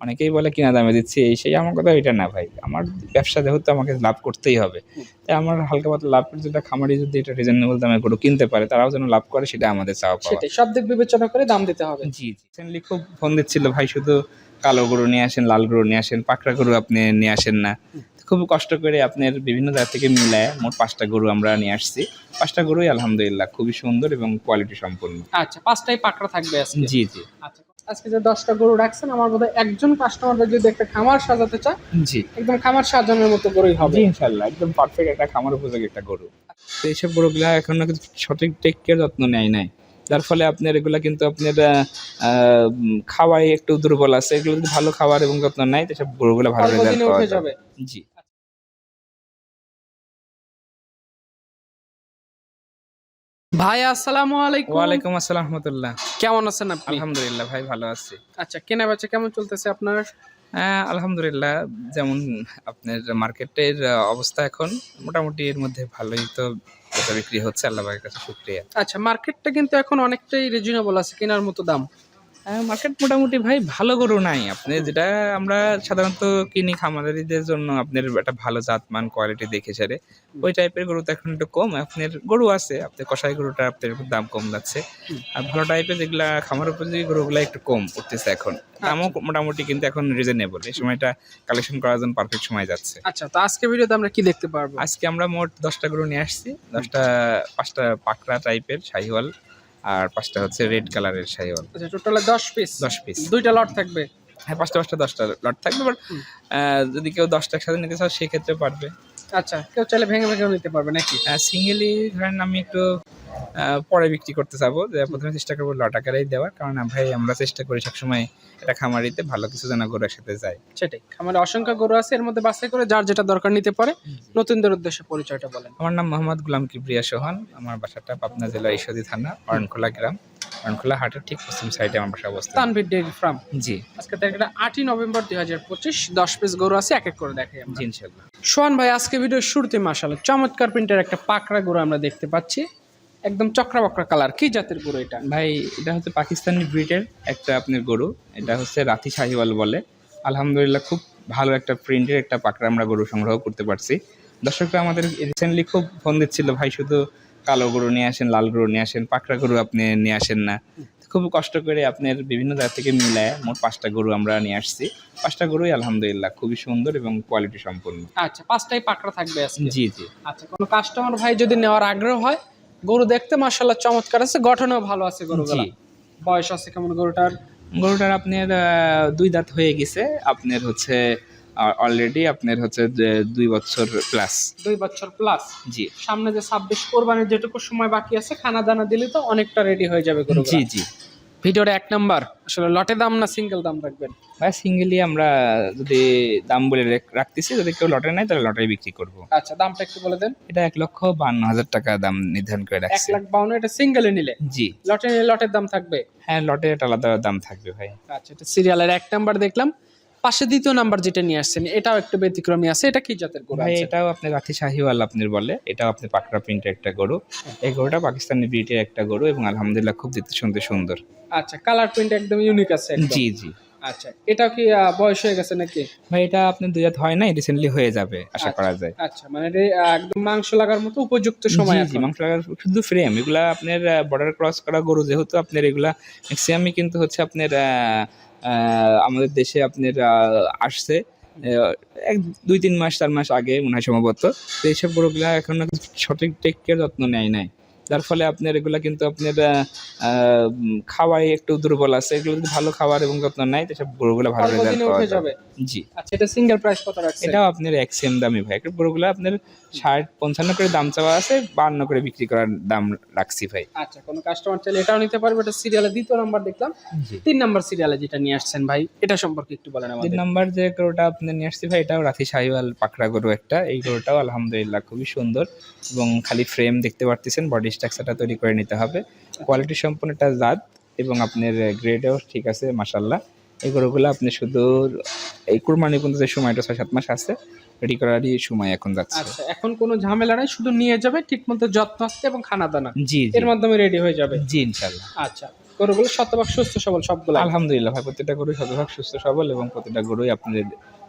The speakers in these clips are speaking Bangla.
অনেকেই বলে কিনা দামে দিচ্ছি এই সেই। আমার কথা এটা না ভাই। আমার ব্যবসা যেহেতু আমাকে লাভ করতেই হবে তাই আমার হালকা পাতলা লাভের যেটা খামারি যদি এটা রিজনেবল দামে গরু কিনতে পারে তারাও যেন লাভ করে সেটা আমাদের চাওয়া পাওয়া। সব দিক বিবেচনা করে দাম দিতে হবে। জি রিসেন্টলি খুব ফোন দিচ্ছিল ভাই শুধু কালো গরু নিয়ে আসেন লাল গরু নিয়ে আসেন পাকড়া গরু আপনি নিয়ে আসেন না। খুব কষ্ট করে আপনার বিভিন্ন জায়গা থেকে মিলায় মোট পাঁচটা গরু আমরা নিয়ে আসছি। পাঁচটা গরুই আলহামদুলিল্লাহ খুবই সুন্দর এবং কোয়ালিটি সম্পূর্ণ আচ্ছা পাঁচটাই পাকড়া থাকবে জি জি। আচ্ছা আজকে যে দশটা গরু রাখছেন আমার বোধহয় একজন কাস্টমার যদি একটা খামার সাজাতে চায় জি। একদম খামার সাজানোর মতো গরুই হবে। জি ইনশাল্লাহ একদম পারফেক্ট একটা খামার উপযোগী একটা গরু। তো এইসব গরুগুলা এখনও কিন্তু সঠিক টেক কেয়ার যত্ন নেয় নাই। যার ফলে আপনার এগুলা কিন্তু আপনার খাওয়ায় একটু দুর্বল আছে। এগুলো যদি ভালো খাবার এবং যত্ন নেয় তো সব গরুগুলো ভালো অল্প রেজাল্ট পাওয়া যাবে। যাবে। জি। ভাই আসসালামু আলাইকুম। ওয়ালাইকুম আসসালাম রহমতুল্লাহ। কেমন আছেন আপনি? আলহামদুলিল্লাহ ভাই ভালো আছি। আচ্ছা কেনা বেচা কেমন চলতেছে আপনার? হ্যাঁ আলহামদুলিল্লাহ যেমন আপনার মার্কেটের অবস্থা এখন মোটামুটি এর মধ্যে ভালোই তো বিক্রি হচ্ছে আল্লাহ কাছে শুক্রিয়া। আচ্ছা মার্কেটটা কিন্তু এখন অনেকটাই রিজনেবল আছে কেনার মতো দাম। মার্কেট মোটামুটি ভাই ভালো গরু নাই। আপনি যেটা আমরা সাধারণত কিনি খামারিদের জন্য আপনার একটা ভালো জাতমান কোয়ালিটি দেখে সারে। ওই টাইপের গরু তো এখন একটু কম আপনার গরু আছে আপনার কষাই গরুটা আপনার দাম কম যাচ্ছে। আর ভালো টাইপের যেগুলা খামার উপযোগী গরুগুলা একটু কম উঠতেছে এখন। দামও মোটামুটি কিন্তু এখন রিজনেবল এই সময়টা কালেকশন করার জন্য পারফেক্ট সময় যাচ্ছে। আচ্ছা তো আজকে ভিডিওতে আমরা কি দেখতে পারব? আজকে আমরা মোট দশটা গরু নিয়ে আসছি। দশটা পাঁচটা পাকড়া টাইপের শাহিওয়াল। আর পাঁচটা হচ্ছে রেড কালারের শাহিওয়াল আচ্ছা টোটালে দশ পিস দশ পিস দুইটা লট থাকবে। হ্যাঁ পাঁচটা পাঁচটা দশটা লট থাকবে বাট। যদি কেউ দশটা একসাথে নিতে চাও সেক্ষেত্রে পারবে। আচ্ছা কেউ চাইলে ভেঙে ভেঙেও নিতে পারবে নাকি? সিঙ্গেলি ধরেন আমি একটু পরে বিক্রি করতে চাবো যে প্রথমে চেষ্টা করব লট আকারেই দেওয়ার কারণ ভাই আমরা চেষ্টা করি সবসময় এটা খামারিতে ভালো কিছু যেন গরু একসাথে যায়। সেটাই। খামারে অসংখ্য গরু আছে এর মধ্যে বাছাই করে যার যেটা দরকার নিতে পারে নতুনদের উদ্দেশ্যে পরিচয়টা বলেন। আমার নাম মোহাম্মদ গুলাম কিবরিয়া সোহান আমার বাসাটা পাবনা জেলা ঈশ্বরদী থানা অরণখোলা গ্রাম। অরণখোলা হাটের ঠিক পশ্চিম সাইডে আমার বাসা অবস্থান তানভীর ডেয়ারি ফার্ম। জি। আজকে তারিখটা আটই নভেম্বর দুই হাজার পঁচিশ দশ পিস গরু আছে এক এক করে দেখাই জি ইনশাল্লাহ সোহান ভাই আজকে ভিডিওর শুরুতে মাসাল চমৎকার প্রিন্টের একটা পাকড়া গরু আমরা দেখতে পাচ্ছি। একদম চক্রা বক্রা কালার। কি জাতের গরু এটা? ভাই এটা হচ্ছে পাকিস্তানি ব্রিডের একটা আপনার গরু। এটা হচ্ছে রাতি শাহিওয়াল বলে। আলহামদুলিল্লাহ খুব ভালো একটা প্রিন্টের একটা পাকড়া আমরা গরু সংগ্রহ করতে পারছি। দর্শকরা আমাদের রিসেন্টলি খুব ফোন দিচ্ছিল ভাই শুধু কালো গরু নিয়ে আসেন লাল গরু নিয়ে আসেন পাকড়া গরু আপনি নিয়ে আসেন না। খুব কষ্ট করে আপনার বিভিন্ন জায়গা থেকে মিলায় মোট পাঁচটা গরু আমরা নিয়ে আসছি। পাঁচটা গরুই আলহামদুলিল্লাহ খুবই সুন্দর এবং কোয়ালিটি সম্পূর্ণ আচ্ছা পাঁচটাই পাকড়া থাকবে জি জি। আচ্ছা কোনো কাস্টমার ভাই যদি নেওয়ার আগ্রহ হয় গরু দেখতে মাসাল্লাহ চমৎকার আছে গঠনও ভালো আছে গরুগুলো। বয়স আছে কেমন গরুটার? গরুটার আপনার দুই দাঁত হয়ে গেছে আপনার হচ্ছে অলরেডি আপনার হচ্ছে দুই বছর প্লাস দুই বছর প্লাস জি। সামনে যে ছাব্বিশ কোরবানির যেটুকু সময় বাকি আছে খানা দানা দিলে তো অনেকটা রেডি হয়ে যাবে গরু জি জি। ভিডিওর এক নাম্বার। আসলে লটে দাম না সিঙ্গেল দাম রাখবেন? ভাই সিঙ্গেলই আমরা যদি দাম বলে রেখ- রাখতেছি যদি কেউ লটে নেয় তাহলে লটারি বিক্রি করব। আচ্ছা দামটা একটু বলে দেন। এটা এক লক্ষ বান্ন হাজার টাকা দাম নির্ধারণ করে এক রাখছি। লাখ বাউন্ন এটা সিঙ্গেলে নিলে? জি। লটে নিলে লটের দাম থাকবে? হ্যাঁ লটে একটা আলাদা দাম থাকবে ভাই। আচ্ছা এটা সিরিয়ালের এক নাম্বার দেখলাম। পাশে দ্বিতীয় নাম্বার যেটা নিয়ে আসছেন এটাও একটু ব্যতিক্রমী আছে। এটা কি জাতের গরু ভাই আছে? এটাও আপনার রাথি শাহিওয়াল আপনার বলে। এটাও আপনি পাকড়া প্রিন্টের একটা গরু। এই গরুটা পাকিস্তানি ব্রিটের একটা গরু এবং আলহামদুলিল্লাহ খুব দেখতে শুনতে সুন্দর। আচ্ছা কালার প্রিন্ট একদম ইউনিক আছে একদম। জি জি। আচ্ছা এটাও কি বয়স হয়ে গেছে নাকি? ভাই এটা আপনার দুই হাত হয় নাই রিসেন্টলি হয়ে যাবে আশা করা যায়। আচ্ছা মানে একদম মাংস লাগার মতো উপযুক্ত সময় জি, মাংস লাগার শুধু ফ্রেম এগুলা আপনার বর্ডার ক্রস করা গরু যেহেতু আপনার এগুলা ম্যাক্সিমামই কিন্তু হচ্ছে আপনার আমাদের দেশে আপনার আসছে। এক, দুই, তিন মাস, চার মাস আগে মনে হয় সম্ভবত। তো এইসব গরুগুলা এখন সঠিক টেক কেয়ার যত্ন নেয় নাই। যার ফলে আপনার এগুলা কিন্তু আপনার খাওয়ায় একটু দুর্বল আছে। এগুলো যদি ভালো খাবার এবং যত্ন নেয় তো সব গরুগুলা ভালো রেজাল্ট পাওয়া যাবে। জি। আচ্ছা এটা সিঙ্গেল প্রাইস কত রাখছে এটাও আপনার এক সেম দামই ভাই। একটা গরুগুলো আপনার ষাট পঞ্চান্ন করে দাম চাওয়া আছে বান্ন করে বিক্রি করার দাম রাখছি ভাই। আচ্ছা কোনো কাস্টমার চাইলে এটাও নিতে পারবে। এটা সিরিয়ালে দ্বিতীয় নাম্বার দেখলাম। তিন নাম্বার সিরিয়ালে যেটা নিয়ে আসছেন ভাই এটা সম্পর্কে একটু বলেন তিন আমাদের নাম্বার যে গরুটা আপনি নিয়ে আসছি ভাই এটাও রাথি শাহিওয়াল পাকড়া গরু একটা। এই গরুটাও আলহামদুলিল্লাহ খুবই সুন্দর এবং খালি ফ্রেম দেখতে পারতেছেন বডি স্ট্রাকচারটা তৈরি করে নিতে হবে। কোয়ালিটি সম্পূর্ণ একটা জাত এবং আপনার গ্রেডেও ঠিক আছে মাসাল্লাহ এই গরুগুলো আপনি শুধু এই কুরবানি পর্যন্ত যে সময়টা ছয় সাত মাস আছে রেডি করারই সময় এখন যাচ্ছে। আচ্ছা এখন কোনো ঝামেলা নাই শুধু নিয়ে যাবে ঠিক মতো যত্ন আসতে এবং খানা দানা জি জি। এর মাধ্যমে রেডি হয়ে যাবে। জি ইনশাল্লাহ আচ্ছা গরুগুলো শতভাগ সুস্থ সবল সবগুলো আলহামদুলিল্লাহ ভাই প্রত্যেকটা গরু শতভাগ সুস্থ সবল এবং প্রত্যেকটা গরুই আপনাদের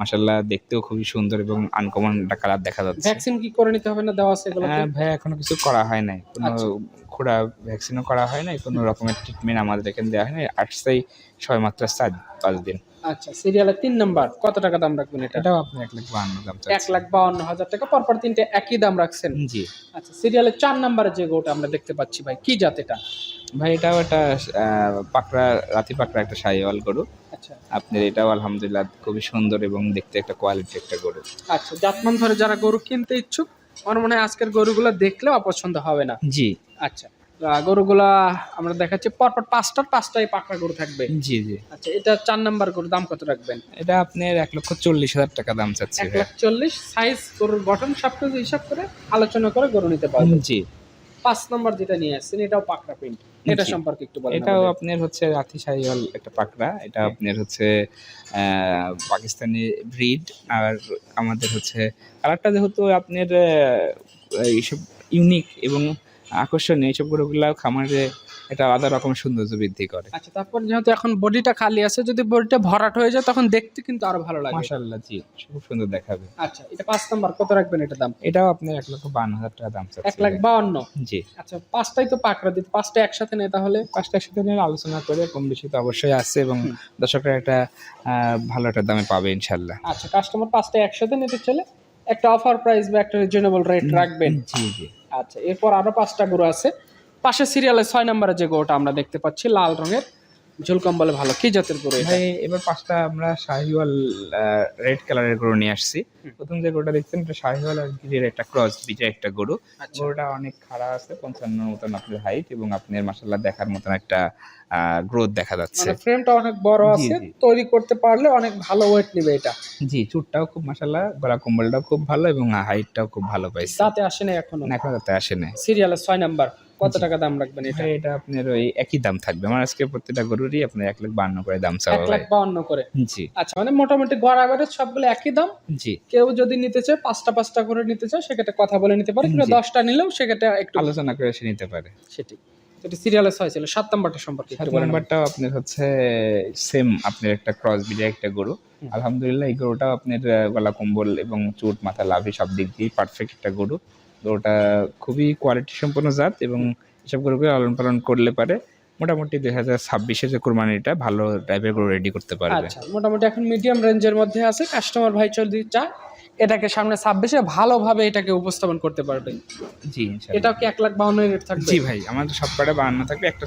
মাসাল্লাহ দেখতেও খুবই সুন্দর এবং আনকমন একটা কালার দেখা যাচ্ছে। ভ্যাকসিন কি করে নিতে হবে না দেওয়া আছে এগুলো হ্যাঁ, ভাই এখনও কিছু করা হয় নাই। কোনো আচ্ছা। খোড়া ভ্যাকসিনও করা হয় নাই কোনো রকমের ট্রিটমেন্ট আমাদের এখানে দেওয়া হয় নাই। আসছেই ছয় মাত্র চার পাঁচ দিন। আচ্ছা সিরিয়ালের তিন নাম্বার কত টাকা দাম রাখবেন এটা? এটাও আপনি এক লাখ বাহান্ন দাম এক লাখ বাউন্ন হাজার টাকা পরপর তিনটে একই দাম রাখছেন। জি। আচ্ছা সিরিয়ালের চার নাম্বারে যে গোটা আমরা দেখতে পাচ্ছি ভাই কি জাত এটা? ভাই এটাও একটা পাকড়া রাতি পাকড়া একটা সাইওয়াল গরু। আচ্ছা আপনার এটাও আলহামদুলিল্লাহ খুবই সুন্দর এবং দেখতে একটা কোয়ালিটি একটা গরু। আচ্ছা জাতমান ধরে যারা গরু কিনতে ইচ্ছুক আমার মনে হয় আজকের গরুগুলো দেখলে অপছন্দ হবে না। জি। আচ্ছা গরুগুলা আমরা দেখাচ্ছি পরপর পাঁচটার পাঁচটাই পাকড়া গরু থাকবে। জি জি। আচ্ছা এটা চার নাম্বার গরুর দাম কত রাখবেন? এটা আপনার এক লক্ষ চল্লিশ হাজার টাকা দাম চাচ্ছে এক লাখ চল্লিশ সাইজ গরুর গঠন সবকিছু হিসাব করে আলোচনা করে গরু নিতে পারবেন। জি। পাঁচ নাম্বার যেটা নিয়ে আসছেন এটাও পাকড়া প্রিন্ট এটা সম্পর্কে একটু বলেন এটাও আপনার হচ্ছে রাথি সাইওয়াল একটা পাকড়া। এটা আপনার হচ্ছে আহ, পাকিস্তানি ব্রিড। আর আমাদের হচ্ছে কালারটা যেহেতু আপনার এইসব ইউনিক এবং আকর্ষণীয় এইসব গরুগুলা খামারে একটা আলাদা রকম সৌন্দর্য বৃদ্ধি করে। আচ্ছা তারপর যেহেতু এখন বডিটা খালি আছে যদি বডিটা ভরাট হয়ে যায় তখন দেখতে কিন্তু আরও ভালো লাগে। মাশাল্লাহ জি খুব সুন্দর দেখাবে। আচ্ছা এটা পাঁচ নাম্বার কত রাখবেন এটা দাম? এটাও আপনি এক লক্ষ বান্ন হাজার টাকা দাম এক লাখ বাউন্ন? জি। আচ্ছা পাঁচটাই তো পাকড়া দিতে পাঁচটা একসাথে নেই তাহলে? পাঁচটা একসাথে নিয়ে আলোচনা করে কম বেশি তো অবশ্যই আছে এবং দর্শকরা একটা ভালো একটা দামে পাবে ইনশাল্লাহ আচ্ছা কাস্টমার পাঁচটা একসাথে নিতে চলে একটা অফার প্রাইস বা একটা রিজনেবল রেট রাখবেন। জি জি। আচ্ছা এরপর আরও পাঁচটা গরু আছে। পাশে সিরিয়ালে ছয় নম্বরে যে গরুটা আমরা দেখতে পাচ্ছি লাল রঙের। ঝুলকম বলে ভালো। কি জাতের গরু ভাই এবার পাঁচটা আমরা শাহিওয়াল রেড কালারের গরু নিয়ে আসছি। প্রথম যে গরুটা দেখছেন এটা শাহিওয়াল আর গিরের একটা ক্রস বিজয় একটা গরু। আচ্ছা। গরুটা অনেক খাড়া আছে পঞ্চান্ন মতন আপনার হাইট এবং আপনার মাসাল্লাহ দেখার মতন একটা গ্রোথ দেখা যাচ্ছে। মানে ফ্রেমটা অনেক বড় আছে তৈরি করতে পারলে অনেক ভালো ওয়েট নেবে এটা। জি চুটটাও খুব মাসাল্লাহ গলা কম্বলটাও খুব ভালো এবং হাইটটাও খুব ভালো পাইছে। দাঁতে আসে না এখনও? না, তাতে আসে না সিরিয়ালের ছয় নাম্বার। কত টাকা দাম রাখবেন এটা? এটা আপনার ওই একই দাম থাকবে। আমার আজকে প্রত্যেকটা গরুরই আপনার এক লাখ বান্ন করে দাম এক চাওয়া লাখ ভাই বাউন্ন করে? জি। আচ্ছা মানে মোটামুটি গড় অ্যাভারেজ সবগুলো একই দাম? জি। কেউ যদি নিতে চায় পাঁচটা পাঁচটা করে নিতে চায় সেক্ষেত্রে কথা বলে নিতে পারে কিংবা জি। দশটা নিলেও সেক্ষেত্রে একটু আলোচনা করে সে নিতে পারে। সেটি যেটি সিরিয়ালের ছয় ছিল সাত নাম্বারটা সম্পর্কে সাত নাম্বারটাও আপনার হচ্ছে সেম আপনার একটা ক্রস বিডে একটা গরু। আলহামদুলিল্লাহ এই গরুটাও আপনার গলা কম্বল এবং চুট মাথা লাভে সব দিক দিয়ে পারফেক্ট একটা গরু। গরুটা খুবই কোয়ালিটি সম্পন্ন জাত এবং এসব গরুকে লালন পালন করলে পারে। মোটামুটি দুই হাজার ছাব্বিশে যে কোরবানিটা ভালো টাইপের গরু রেডি করতে পারবে। আচ্ছা মোটামুটি এখন মিডিয়াম রেঞ্জের মধ্যে আছে। কাস্টমার ভাই যদি চা এটাকে সামনে ছাব্বিশে ভালোভাবে এটাকে উপস্থাপন করতে পারবে জি এটাও কি এক লাখ বাউন্ন রেট থাকবে? জি ভাই আমাদের সব কটা বাহান্ন থাকবে একটা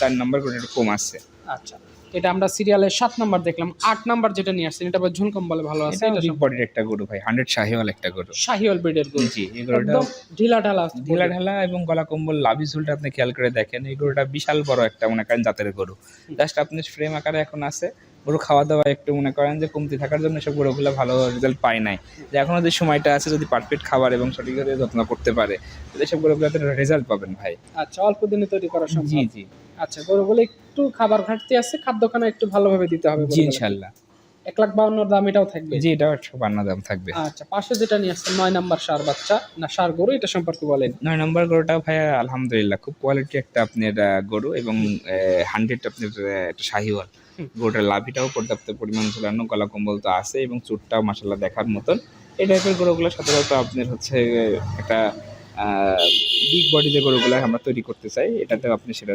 চার নম্বর গরু একটু কম আসছে আচ্ছা। এটা আমরা সিরিয়ালের সাত নাম্বার দেখলাম। আট নাম্বার যেটা নিয়ে আসছেন এটা আবার ঝুলকম বলে ভালো আছে এটা বিগ বডির একটা গরু ভাই হান্ড্রেড শাহিওয়াল একটা গরু। শাহিওয়াল ব্রিডের গরু। জি এই গরুটা ঢিলা ঢালা ঢিলা ঢালা এবং গলা কম্বল লাভি ঝুলটা আপনি খেয়াল করে দেখেন এই গরুটা বিশাল বড় একটা মনে করেন জাতের গরু। জাস্ট আপনি ফ্রেম আকারে এখন আছে গরু খাওয়া দাওয়া একটু মনে করেন যে কমতি থাকার জন্য সব গরুগুলো ভালো রেজাল্ট পায় নাই। যে এখনও যে সময়টা আছে যদি পারফেক্ট খাবার এবং সঠিকভাবে যত্ন করতে পারে তাহলে সব গরুগুলোতে রেজাল্ট পাবেন ভাই। আচ্ছা অল্প দিনে তৈরি করা সম্ভব। জি জি। আচ্ছা গরুগুলো একটু খাবার ঘাটতি আছে খাদ্যখানা একটু ভালোভাবে দিতে হবে জি। ইনশাল্লাহ এক লাখ বাউন্ন দাম এটাও থাকবে? জি এটাও একশো বান্ন দাম থাকবে। আচ্ছা পাশে যেটা নিয়ে আসছে নয় নাম্বার সার বাচ্চা না সার গরু এটা সম্পর্কে বলেন। নয় নম্বর গরুটা ভাই আলহামদুলিল্লাহ খুব কোয়ালিটি একটা আপনার গরু এবং হান্ড্রেড আপনার একটা শাহিওয়াল হুম। গরুটার লাভিটাও পর্যাপ্ত পরিমাণ ঝুলানো গলা কম্বল তো আছে এবং চুটটাও মাসাল্লাহ দেখার মতন এই টাইপের গোড়াগুলো সাধারণত আপনার হচ্ছে একটা বিগ বডি যে গরুগুলো আমরা তৈরি করতে চাই এটাতেও আপনি সেটা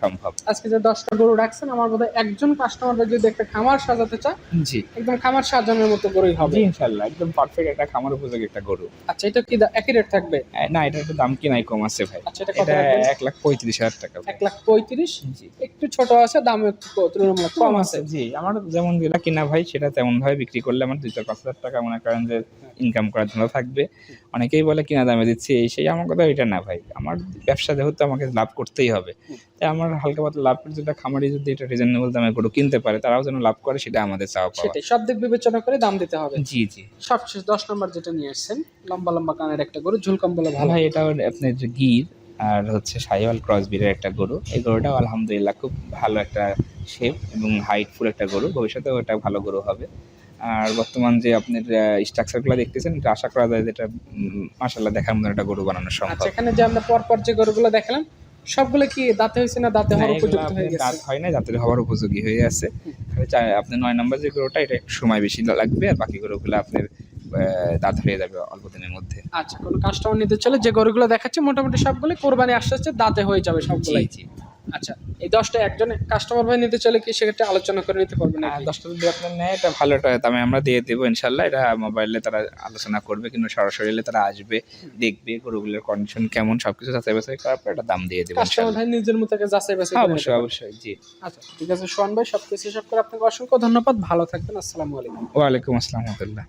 সম্ভব। আজকে যে দশটা গরু রাখছেন আমার বোধহয় একজন কাস্টমার যদি একটা খামার সাজাতে চায় জি। একদম খামার সাজানোর মতো গরুই হবে। ইনশাল্লাহ একদম পারফেক্ট একটা খামার উপযোগী একটা গরু। আচ্ছা এটা কি একই রেট থাকবে? না এটা একটু দাম কি নাই কম আছে ভাই। আচ্ছা এটা কত এক লাখ পঁয়ত্রিশ হাজার টাকা। এক লাখ পঁয়ত্রিশ? জি। একটু ছোট আছে দাম একটু তুলনামূলক কম আছে। জি। আমার যেমন যেটা কিনা ভাই সেটা তেমন ভাবে বিক্রি করলে আমার দুই চার পাঁচ হাজার টাকা মনে করেন যে ইনকাম করার জন্য থাকবে। অনেকেই বলে কিনা দামে দিচ্ছি এই সেই আমার কথা এটা না ভাই। আমার ব্যবসা যেহেতু আমাকে লাভ করতেই হবে তাই আমার হালকা পাতলা লাভ করে যেটা খামারি যদি এটা রিজনেবল দামে গরু কিনতে পারে তারাও যেন লাভ করে সেটা আমাদের চাওয়া পাওয়া। সেটাই সব দিক বিবেচনা করে দাম দিতে হবে। জি জি। সবশেষ দশ নম্বর যেটা নিয়ে আসছেন লম্বা লম্বা কানের একটা গরু ঝুলকম বলে ভালো। ভাই এটা আপনার যে গির আর হচ্ছে সাইওয়াল ক্রস বিরের একটা গরু। এই গরুটাও আলহামদুলিল্লাহ খুব ভালো একটা শেপ এবং হাইটফুল একটা গরু। ভবিষ্যতেও এটা ভালো গরু হবে। আর বর্তমান যে আপনার স্ট্রাকচারগুলো দেখতেছেন এটা আশা করা যায় যেটা মাসাল্লাহ দেখার মতো একটা গরু বানানো সম্ভব। আচ্ছা এখানে যে আমরা পরপর যে গরুগুলো দেখালাম সবগুলো কি দাঁতে হয়েছে না দাঁতে হওয়ার উপযুক্ত হয়ে গেছে? দাঁত হয় না দাঁতের হওয়ার উপযোগী হয়ে আছে। আপনার নয় নম্বর যে গরুটা এটা একটু সময় বেশি লাগবে আর বাকি গরুগুলো আপনার দাঁত হয়ে যাবে অল্প দিনের মধ্যে। আচ্ছা কোনো কাস্টমার নিতে চলে যে গরুগুলো দেখাচ্ছে মোটামুটি সবগুলো কোরবানি আসতে আসতে দাঁতে হয়ে যাবে সবগুলাই। আচ্ছা এই দশটা একজন কাস্টমার ভাই নিতে চলে কি সেক্ষেত্রে আলোচনা করে নিতে পারবেন আর দশটা যদি আপনার নেয় এটা ভালো একটা দামে আমরা দিয়ে দেবো ইনশাল্লাহ। এটা মোবাইলে তারা আলোচনা করবে কিন্তু সরাসরি তারা আসবে দেখবে গরুগুলোর কন্ডিশন কেমন সবকিছু যাচাই বাছাই করার পর এটা দাম দিয়ে দেবো কাস্টমার ভাই নিজের মতো যাচাই বাছাই হ্যাঁ, অবশ্যই অবশ্যই জি। আচ্ছা ঠিক আছে সোহান ভাই সব কিছু সব করে আপনাকে অসংখ্য ধন্যবাদ। ভালো থাকবেন আসসালামু আলাইকুম। ওয়ালাইকুম আসসালাম রহমতুল্লাহ।